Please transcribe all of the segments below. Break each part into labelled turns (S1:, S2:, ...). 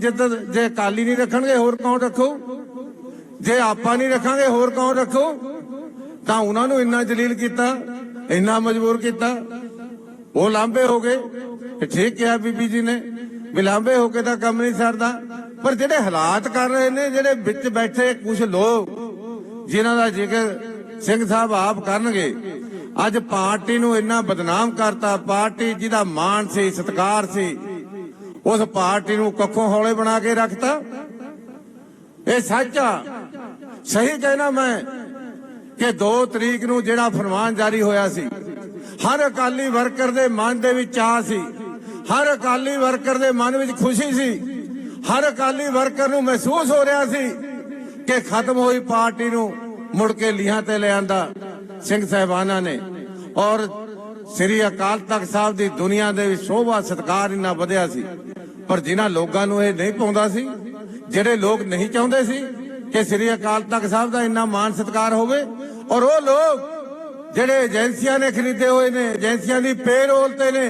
S1: ਜਿੱਦਾਂ ਜੇ ਅਕਾਲੀ ਨਹੀਂ ਰੱਖਣਗੇ, ਹੋਰ ਕੌਣ ਰੱਖੋ? ਜੇ ਆਪਾਂ ਨਹੀਂ ਰੱਖਾਂਗੇ, ਹੋਰ ਕੌਣ ਰੱਖੋ? ਤਾਂ ਉਹਨਾਂ ਨੂੰ ਇੰਨਾ ਜਲੀਲ ਕੀਤਾ, ਇੰਨਾ ਮਜਬੂਰ ਕੀਤਾ। ਉਹ ਲਾਂਬੇ ਹੋ ਗਏ। ਠੀਕ ਕਿਹਾ ਬੀਬੀ ਜੀ ਨੇ ਵੀ ਲਾਂਬੇ ਹੋ ਕੇ ਤਾਂ ਕੰਮ ਨਹੀਂ ਸਰਦਾ। ਪਰ ਜਿਹੜੇ ਹਾਲਾਤ ਕਰ ਰਹੇ ਨੇ, ਜਿਹੜੇ ਵਿੱਚ ਬੈਠੇ ਕੁਝ ਲੋਕ, ਜਿਨ੍ਹਾਂ ਦਾ ਜ਼ਿਕਰ ਸਿੰਘ ਸਾਹਿਬ ਆਪ ਕਰਨਗੇ, ਅੱਜ ਪਾਰਟੀ ਨੂੰ ਇੰਨਾ ਬਦਨਾਮ ਕਰਤਾ। ਪਾਰਟੀ ਜਿਹਦਾ ਮਾਣ ਸੀ, ਸਤਿਕਾਰ ਸੀ ਉਸ ਪਾਰਟੀ ਨੂੰ ਕੱਖੋਂ ਹੌਲੇ ਬਣਾ ਕੇ ਰੱਖਤਾ। ਇਹ ਸੱਚ ਆ। ਸਹੀ ਕਹਿਣਾ ਮੈਂ ਕਿ 2 ਤਰੀਕ ਨੂੰ ਜਿਹੜਾ ਫਰਮਾਨ ਜਾਰੀ ਹੋਇਆ ਸੀ, ਹਰ ਅਕਾਲੀ ਵਰਕਰ ਦੇ ਮਨ ਦੇ ਵਿੱਚ ਆ ਸੀ, ਹਰ ਅਕਾਲੀ ਵਰਕਰ ਦੇ ਮਨ ਵਿੱਚ ਖੁਸ਼ੀ ਸੀ, ਹਰ ਅਕਾਲੀ ਵਰਕਰ ਨੂੰ ਮਹਿਸੂਸ ਹੋ ਰਿਹਾ ਸੀ ਕਿ ਖਤਮ ਹੋਈ ਪਾਰਟੀ ਨੂੰ ਮੁੜ ਕੇ ਲੀਹਾਂ ਤੇ ਲਿਆਂਦਾ ਸਿੰਘ ਸਾਹਿਬਾਨਾਂ ਨੇ ਔਰ ਸ੍ਰੀ ਅਕਾਲ ਤਖਤ ਸਾਹਿਬ ਦੀ ਦੁਨੀਆ ਦੇ ਵਿੱਚ ਸ਼ੋਭਾ ਸਤਕਾਰ ਇੰਨਾ ਵਧਿਆ ਸੀ, ਪਰ ਜਿਨ੍ਹਾਂ ਲੋਕਾਂ ਨੂੰ ਇਹ ਨਹੀਂ ਪਾਉਂਦਾ ਸੀ, ਜਿਹੜੇ ਲੋਕ ਨਹੀਂ ਚਾਹੁੰਦੇ ਸੀ ਕਿ ਸ੍ਰੀ ਅਕਾਲ ਤਖਤ ਸਾਹਿਬ ਦਾ ਇੰਨਾ ਮਾਣ ਸਤਕਾਰ ਹੋਵੇ, ਔਰ ਉਹ ਲੋਕ ਜਿਹੜੇ ਏਜੰਸੀਆਂ ਨੇ ਖਰੀਦੇ ਹੋਏ ਨੇ, ਏਜੰਸੀਆਂ ਦੀ ਪੇਰੋਲ ਤੇ ਨੇ,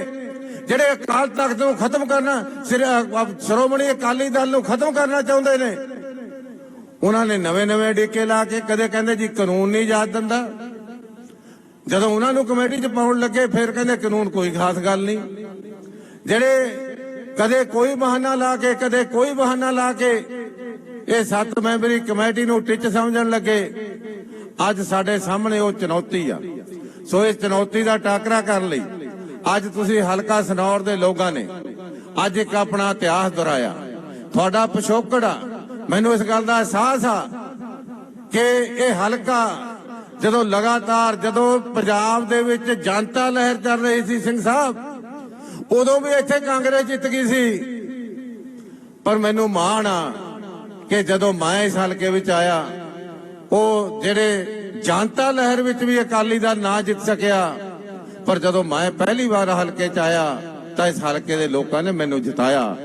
S1: ਜਿਹੜੇ ਅਕਾਲ ਤਖਤ ਨੂੰ ਖਤਮ ਕਰਨਾ ਸ਼੍ਰੋਮਣੀ ਅਕਾਲੀ ਦਲ ਨੂੰ ਖਤਮ ਕਰਨਾ ਚਾਹੁੰਦੇ ਨੇ, ਉਹਨਾਂ ਨੇ ਨਵੇਂ ਨਵੇਂ ਡਿੱਕੇ ਲਾ ਕੇ ਕਦੇ ਕਹਿੰਦੇ ਜੀ ਕਾਨੂੰਨ ਨਹੀਂ ਯਾਦ ਦਿੰਦਾ ਜਦੋਂ ਉਹਨਾਂ ਨੂੰ ਕਮੇਟੀ 'ਚ ਪਾਉਣ ਲੱਗੇ, ਫਿਰ ਕਹਿੰਦੇ ਕਾਨੂੰਨ ਕੋਈ ਖਾਸ ਗੱਲ ਨਹੀਂ। ਜਿਹੜੇ ਕਦੇ ਕੋਈ ਬਹਾਨਾ ਲਾ ਕੇ, ਕਦੇ ਕੋਈ ਬਹਾਨਾ ਲਾ ਕੇ ਇਹ ਸੱਤ ਮੈਂਬਰੀ ਕਮੇਟੀ ਨੂੰ ਟਿੱਚ ਸਮਝਣ ਲੱਗੇ, ਅੱਜ ਸਾਡੇ ਸਾਹਮਣੇ ਉਹ ਚੁਣੌਤੀ ਆ। ਸੋ ਇਸ ਚੁਣੌਤੀ ਦਾ ਟਾਕਰਾ ਕਰਨ ਲਈ ਅੱਜ ਤੁਸੀਂ ਹਲਕਾ ਸਨੌਰ ਦੇ ਲੋਕਾਂ ਨੇ ਅੱਜ ਇੱਕ ਆਪਣਾ ਇਤਿਹਾਸ ਦੁਹਰਾਇਆ। ਤੁਹਾਡਾ ਪਿਛੋਕੜ ਆ। ਮੈਨੂੰ ਇਸ ਗੱਲ ਦਾ ਅਹਿਸਾਸ ਆ ਕਿ ਇਹ ਹਲਕਾ ਜਦੋਂ ਲਗਾਤਾਰ ਜਦੋਂ ਪੰਜਾਬ ਦੇ ਵਿੱਚ ਜਨਤਾ ਲਹਿਰ ਚੱਲ ਰਹੀ ਸੀ ਸਿੰਘ ਸਾਹਿਬ, ਉਦੋਂ ਵੀ ਇੱਥੇ ਕਾਂਗਰਸ ਜਿੱਤ ਗਈ ਸੀ। ਪਰ ਮੈਨੂੰ ਮਾਣ ਆ ਕਿ ਜਦੋਂ ਮੈਂ ਇਸ ਹਲਕੇ ਵਿੱਚ ਆਇਆ, ਉਹ ਜਿਹੜੇ ਜਨਤਾ ਲਹਿਰ ਵਿੱਚ ਵੀ ਅਕਾਲੀ ਦਲ ਨਾ ਜਿੱਤ ਸਕਿਆ, ਪਰ ਜਦੋਂ ਮੈਂ ਪਹਿਲੀ ਵਾਰ ਹਲਕੇ 'ਚ ਆਇਆ, ਤਾਂ ਇਸ ਹਲਕੇ ਦੇ ਲੋਕਾਂ ਨੇ ਮੈਨੂੰ ਜਿਤਾਇਆ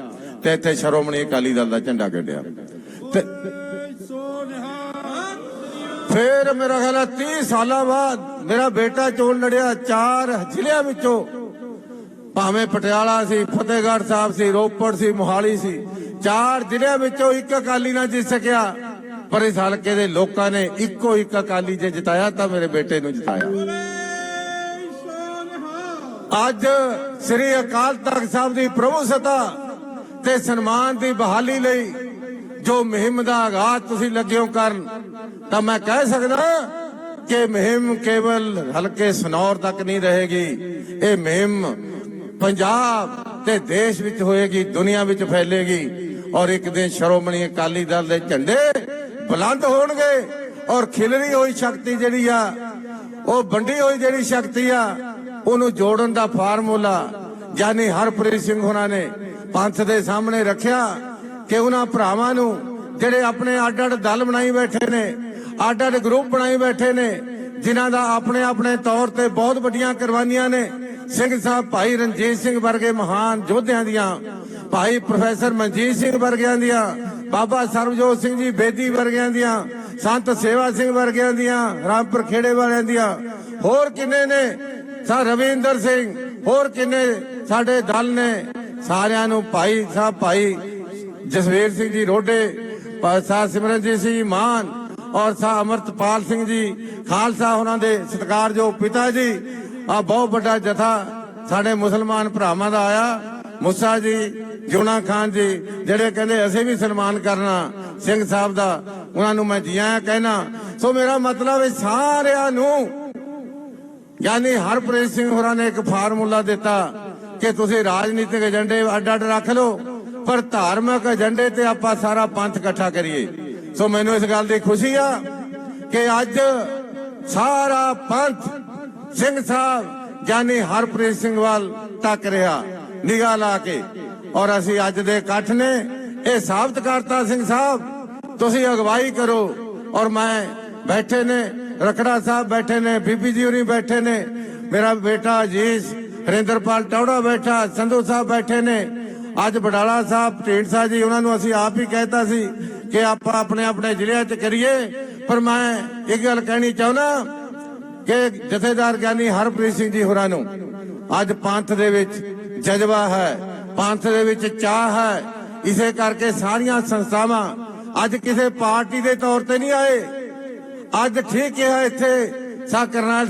S1: ਤੇ ਇੱਥੇ ਸ਼੍ਰੋਮਣੀ ਅਕਾਲੀ ਦਲ ਦਾ ਝੰਡਾ ਗੱਡਿਆ ਤੇ ਫਿਰ ਮੇਰਾ ਖਿਆਲ ਹੈ 30 ਸਾਲਾਂ ਬਾਅਦ ਮੇਰਾ ਬੇਟਾ ਚੋਣ ਲੜਿਆ ਚਾਰ ਜ਼ਿਲ੍ਹਿਆਂ ਵਿੱਚੋਂ। ਭਾਵੇਂ ਪਟਿਆਲਾ ਸੀ, ਫਤਿਹਗੜ੍ਹ ਸਾਹਿਬ ਸੀ, ਰੋਪੜ ਸੀ, ਮੋਹਾਲੀ ਸੀ, ਚਾਰ ਜ਼ਿਲ੍ਹਿਆਂ ਵਿੱਚੋਂ ਇੱਕ ਅਕਾਲੀ ਨਾ ਜਿੱਤ ਸਕਿਆ। ਪਰ ਇਸ ਹਲਕੇ ਦੇ ਲੋਕਾਂ ਨੇ ਇੱਕੋ ਇੱਕ ਅਕਾਲੀ ਜੇ ਜਿਤਾਇਆ ਤਾਂ ਮੇਰੇ ਬੇਟੇ ਨੂੰ ਜਿਤਾਇਆ। ਅੱਜ ਸ੍ਰੀ ਅਕਾਲ ਤਖਤ ਸਾਹਿਬ ਦੀ ਪ੍ਰਭੂ ਪ੍ਰਭੂਸਤਾ ਤੇ ਸਨਮਾਨ ਦੀ ਬਹਾਲੀ ਲਈ ਜੋ ਮੁਹਿੰਮ ਦਾ ਆਗਾਜ਼ ਤੁਸੀਂ ਲੱਗਿਓ ਕਰਨ ਤਾਂ ਮੈਂ ਕਹਿ ਸਕਦਾ ਕਿ ਮੁਹਿੰਮ ਕੇਵਲ ਹਲਕੇ ਸਨੌਰ ਤੱਕ ਨਹੀਂ ਰਹੇਗੀ। ਇਹ ਮੁਹਿੰਮ ਪੰਜਾਬ ਤੇ ਦੇਸ਼ ਵਿੱਚ ਹੋਏਗੀ, ਦੁਨੀਆ ਵਿੱਚ ਫੈਲੇਗੀ ਔਰ ਇੱਕ ਦਿਨ ਸ਼੍ਰੋਮਣੀ ਅਕਾਲੀ ਦਲ ਦੇ ਝੰਡੇ ਬੁਲੰਦ ਹੋਣਗੇ ਔਰ ਖਿਲਰੀ ਹੋਈ ਸ਼ਕਤੀ ਜਿਹੜੀ ਆ, ਉਹ ਵੰਡੀ ਹੋਈ ਜਿਹੜੀ ਸ਼ਕਤੀ ਆ, ਉਹਨੂੰ ਜੋੜਨ ਦਾ ਫਾਰਮੂਲਾ ਯਾਨੀ ਹਰਪ੍ਰੀਤ ਸਿੰਘ ਹੋਣਾ ਨੇ ਪੰਥ ਦੇ ਸਾਹਮਣੇ ਰੱਖਿਆ ਕਿ ਉਹਨਾਂ ਭਰਾਵਾਂ ਨੂੰ ਜਿਹੜੇ ਆਪਣੇ ਅੱਡ ਅੱਡ ਦਲ ਬਣਾਈ ਬੈਠੇ ਨੇ ਅੱਡ ਅੱਡ ਗਰੁੱਪ ਬਣਾਈ ਬੈਠੇ ਨੇ, ਜਿਨ੍ਹਾਂ ਦਾ ਆਪਣੇ ਆਪਣੇ ਤੌਰ ਤੇ ਬਹੁਤ ਵੱਡੀਆਂ ਕੁਰਬਾਨੀਆਂ ਨੇ। ਸਿੰਘ ਸਾਹਿਬ ਭਾਈ ਰਣਜੀਤ ਸਿੰਘ ਵਰਗੇ ਮਹਾਨ ਯੋਧਿਆਂ ਦੀਆਂ, ਭਾਈ ਪ੍ਰੋਫੈਸਰ ਮਨਜੀਤ ਸਿੰਘ ਵਰਗਿਆਂ ਦੀਆਂ, ਬਾਬਾ ਸਰਬਜੋਤ ਸਿੰਘ ਜੀ ਬੇਦੀ ਵਰਗਿਆਂ ਦੀਆਂ, ਸੰਤ ਸੇਵਾ ਸਿੰਘ ਵਰਗਿਆਂ ਦੀਆਂ, ਰਾਮਪੁਰ ਖੇੜੇ ਵਾਲਿਆਂ ਦੀਆਂ। ਹੋਰ ਕਿੰਨੇ ਨੇ? ਸਰ ਰਵਿੰਦਰ ਸਿੰਘ, ਹੋਰ ਕਿੰਨੇ ਸਾਡੇ ਦਲ ਨੇ? ਸਾਰਿਆਂ ਨੂੰ ਭਾਈ ਸਾਹਿਬ, ਭਾਈ ਜਸਵੀਰ ਸਿੰਘ ਜੀ ਰੋਡੇ ਸਾਹ ਸਿਮਰਨਜੀਤ ਸਿੰਘ ਜੀ ਮਾਨ ਔਰ ਸਾਹ ਅਮਰਤਪਾਲ ਸਿੰਘ ਜੀ, ਖਾਲਸਾ ਉਹਨਾਂ ਦੇ ਸਤਿਕਾਰਯੋਗ ਪਿਤਾ ਜੀ। ਆ ਬਹੁਤ ਵੱਡਾ ਜਥਾ ਸਾਡੇ ਮੁਸਲਮਾਨ ਭਰਾਵਾਂ ਦਾ ਆਇਆ। ਮੁਸਾ ਜੀ, ਜੁਨਾ ਖਾਨ ਜੀ, ਜਿਹੜੇ ਕਹਿੰਦੇ ਅਸੀਂ ਵੀ ਸਨਮਾਨ ਕਰਨਾ ਸਿੰਘ ਸਾਹਿਬ ਦਾ, ਉਹਨਾਂ ਨੂੰ ਮੈਂ ਜੀ ਆਇਆਂ ਕਹਿਣਾ। ਸੋ ਮੇਰਾ ਮਤਲਬ ਹੈ ਸਾਰਿਆਂ ਨੂੰ, ਯਾਨੀ ਹਰਪ੍ਰੀਤ ਸਿੰਘ ਹੋਰਾਂ ਨੇ ਇੱਕ ਫਾਰਮੂਲਾ ਦਿੱਤਾ ਕਿ ਤੁਸੀਂ ਰਾਜਨੀਤਿਕ ਏਜੰਡੇ ਅੱਡ ਅੱਡ ਰੱਖ ਲਓ। ਪਰ ਧਾਰਮਿਕ ਏਜੰਡੇ ਤੇ ਆਪਾਂ ਸਾਰਾ ਪੰਥ ਇਕੱਠਾ ਕਰੀਏ। ਸੋ ਮੈਨੂੰ ਇਸ ਗੱਲ ਦੀ ਖੁਸ਼ੀ ਆ ਕਿ ਅੱਜ ਸਾਰਾ ਪੰਥ ਸਿੰਘ ਸਾਹਿਬ, ਯਾਨੀ ਹਰਪ੍ਰੀਤ ਸਿੰਘ ਵੱਲ ਤੱਕ ਰਿਹਾ, ਨਿਗਾਹ ਲਾ ਕੇ। ਔਰ ਅਸੀਂ ਅੱਜ ਦੇ ਇਕੱਠ ਨੇ ਇਹ ਸਾਬਤ ਕਰਤਾ ਸਿੰਘ ਸਾਹਿਬ, ਤੁਸੀਂ ਅਗਵਾਈ ਕਰੋ। ਔਰ ਮੈਂ ਬੈਠੇ ਨੇ ਰਖੜਾ ਸਾਹਿਬ ਬੈਠੇ ਨੇ, ਬੀਬੀ ਜੀ ਹੋਰੀ ਬੈਠੇ ਨੇ, ਮੇਰਾ ਬੇਟਾ ਅਜੀਜ਼, ਹਰਿੰਦਰਪਾਲ ਟੌੜਾ ਬੈਠਾ, ਸੰਧੂ ਸਾਹਿਬ ਬੈਠੇ ਨੇ। ਅੱਜ ਬਡਾਲਾ ਸਾਹਿਬ ਢੀਂਡਸਾ ਜੀ, ਉਹਨਾਂ ਨੂੰ ਅਸੀਂ ਆਪ ਹੀ ਕਹਿਤਾ ਸੀ ਕਿ ਆਪਾਂ ਆਪਣੇ ਆਪਣੇ ਜ਼ਿਲ੍ਹਿਆਂ 'ਚ ਕਰੀਏ। ਪਰ ਮੈਂ ਇੱਕ ਗੱਲ ਕਹਿਣੀ ਚਾਹੁੰਦਾ ਕਿ ਜਥੇਦਾਰ ਗਿਆਨੀ ਹਰਪ੍ਰੀਤ ਸਿੰਘ ਜੀ ਹੋਰਾਂ ਨੂੰ ਅੱਜ ਪੰਥ ਦੇ ਵਿੱਚ ਜਜ਼ਬਾ ਹੈ, ਪੰਥ ਦੇ ਵਿੱਚ ਚਾਹ ਹੈ। ਇਸੇ ਕਰਕੇ ਸਾਰੀਆਂ ਸੰਸਥਾਵਾਂ ਅੱਜ ਕਿਸੇ ਪਾਰਟੀ ਦੇ ਤੌਰ ਤੇ ਨਹੀਂ ਆਏ। ਅੱਜ ਠੀਕ ਹੈ ਇੱਥੇ ਸਾ ਕਰਨਾਲ ਸਿੰਘ